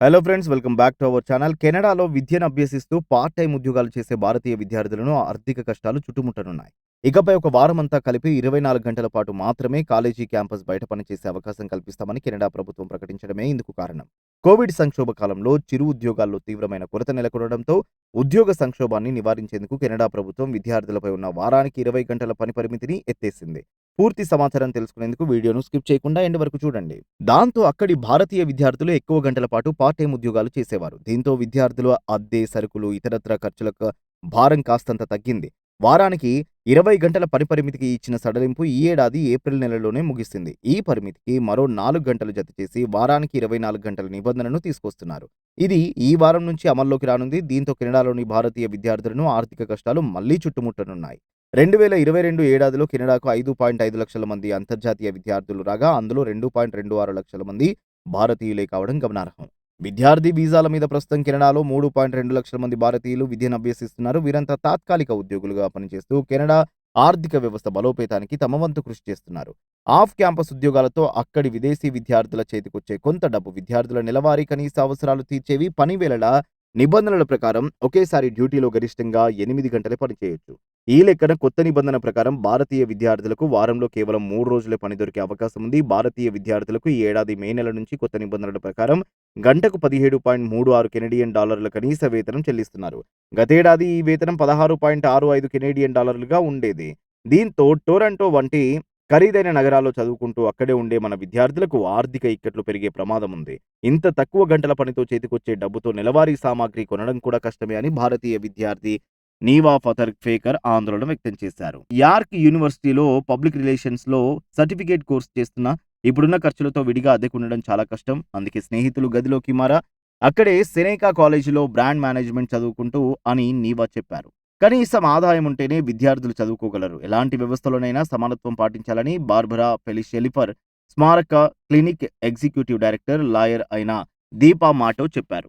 Hello friends welcome back to our channel కెనడాలో విద్యను అభ్యసిస్తూ part time ఉద్యోగాలు చేసే భారతీయ విద్యార్థులను ఆర్థిక కష్టాలు చుట్టుముట్టనున్నాయి. ఇకపై ఒక వారమంతా కలిపి ఇరవై నాలుగు గంటల పాటు మాత్రమే కాలేజీ క్యాంపస్ బయట పనిచేసే అవకాశం కల్పిస్తామని కెనడా ప్రభుత్వం ప్రకటించడమే ఇందుకు కారణం. కోవిడ్ సంక్షోభ కాలంలో చిరు ఉద్యోగాల్లో తీవ్రమైన కొరత నెలకొనడంతో ఉద్యోగ సంక్షోభాన్ని నివారించేందుకు కెనడా ప్రభుత్వం విద్యార్థులపై ఉన్న వారానికి ఇరవై గంటల పని పరిమితిని ఎత్తేసింది. పూర్తి సమాచారం తెలుసుకునేందుకు వీడియోను స్కిప్ చేయకుండా ఎండ్ వరకు చూడండి. దాంతో అక్కడి భారతీయ విద్యార్థులు ఎక్కువ గంటల పాటు పార్ట్ టైం ఉద్యోగాలు చేసేవారు. దీంతో విద్యార్థుల అద్దె సరుకులు ఇతరత్ర ఖర్చులకు భారం కాస్తంత తగ్గింది. వారానికి ఇరవై గంటల పరిపరిమితికి ఇచ్చిన సడలింపు ఈ ఏడాది ఏప్రిల్ నెలలోనే ముగిసింది. ఈ పరిమితికి మరో నాలుగు గంటలు జత చేసి వారానికి ఇరవై నాలుగు గంటల నిబంధనను తీసుకొస్తున్నారు. ఇది ఈ వారం నుంచి అమల్లోకి రానుంది. దీంతో కెనడాలోని భారతీయ విద్యార్థులను ఆర్థిక కష్టాలు మళ్ళీ చుట్టుముట్టనున్నాయి. రెండు వేల ఇరవై రెండు ఏడాదిలో కెనడాకు ఐదు పాయింట్ ఐదు లక్షల మంది అంతర్జాతీయ విద్యార్థులు రాగా అందులో రెండు పాయింట్ రెండు ఆరు లక్షల మంది భారతీయులే కావడం గమనార్హం. విద్యార్థి వీసాల మీద ప్రస్తుతం కెనడాలో మూడు పాయింట్ రెండు లక్షల మంది భారతీయులు విద్యను అభ్యసిస్తున్నారు. వీరంతా తాత్కాలిక ఉద్యోగులుగా పనిచేస్తూ కెనడా ఆర్థిక వ్యవస్థ బలోపేతానికి తమ వంతు కృషి చేస్తున్నారు. ఆఫ్ క్యాంపస్ ఉద్యోగాలతో అక్కడి విదేశీ విద్యార్థుల చేతికొచ్చే కొంత డబ్బు విద్యార్థుల నెలవారీ కనీస అవసరాలు తీర్చేవి పనివేళల నిబంధనల ప్రకారం ఒకేసారి డ్యూటీలో గరిష్టంగా ఎనిమిది గంటలే పనిచేయొచ్చు. ఈ లెక్కన కొత్త నిబంధన ప్రకారం భారతీయ విద్యార్థులకు వారంలో కేవలం మూడు రోజులే పని దొరికే అవకాశం ఉంది. భారతీయ విద్యార్థులకు ఈ ఏడాది మే నెల నుంచి కొత్త నిబంధనల ప్రకారం గంటకు పదిహేడు పాయింట్ మూడు ఆరు కెనడియన్ డాలర్ల కనీస వేతనం చెల్లిస్తున్నారు. గతేడాది ఈ వేతనం పదహారు పాయింట్ ఆరు ఐదు కెనేడియన్ డాలర్లుగా ఉండేది. దీంతో టొరంటో వంటి ఖరీదైన నగరాల్లో చదువుకుంటూ అక్కడే ఉండే మన విద్యార్థులకు ఆర్థిక ఇక్కట్లు పెరిగే ప్రమాదం ఉంది. ఇంత తక్కువ గంటల పనితో చేతికొచ్చే డబ్బుతో నెలవారీ సామాగ్రి కొనడం కూడా కష్టమే అని భారతీయ విద్యార్థి నీవా ఫతర్ ఫేకర్ ఆందోళన వ్యక్తం చేశారు. యార్క్ యూనివర్సిటీలో పబ్లిక్ రిలేషన్స్లో సర్టిఫికేట్ కోర్స్ చేస్తున్న ఇప్పుడున్న ఖర్చులతో విడిగా అద్దెకు ఉండడం చాలా కష్టం. అందుకే స్నేహితులు గదిలోకి మారా. అక్కడే సెనేకా కాలేజీలో బ్రాండ్ మేనేజ్మెంట్ చదువుకుంటూ అని నీవా చెప్పారు. కనీసం ఆదాయం ఉంటేనే విద్యార్థులు చదువుకోగలరు. ఎలాంటి వ్యవస్థలోనైనా సమానత్వం పాటించాలని బార్బరా ఫెలిషెలిఫర్ స్మారక క్లినిక్ ఎగ్జిక్యూటివ్ డైరెక్టర్ లాయర్ అయిన దీపా మాటో చెప్పారు.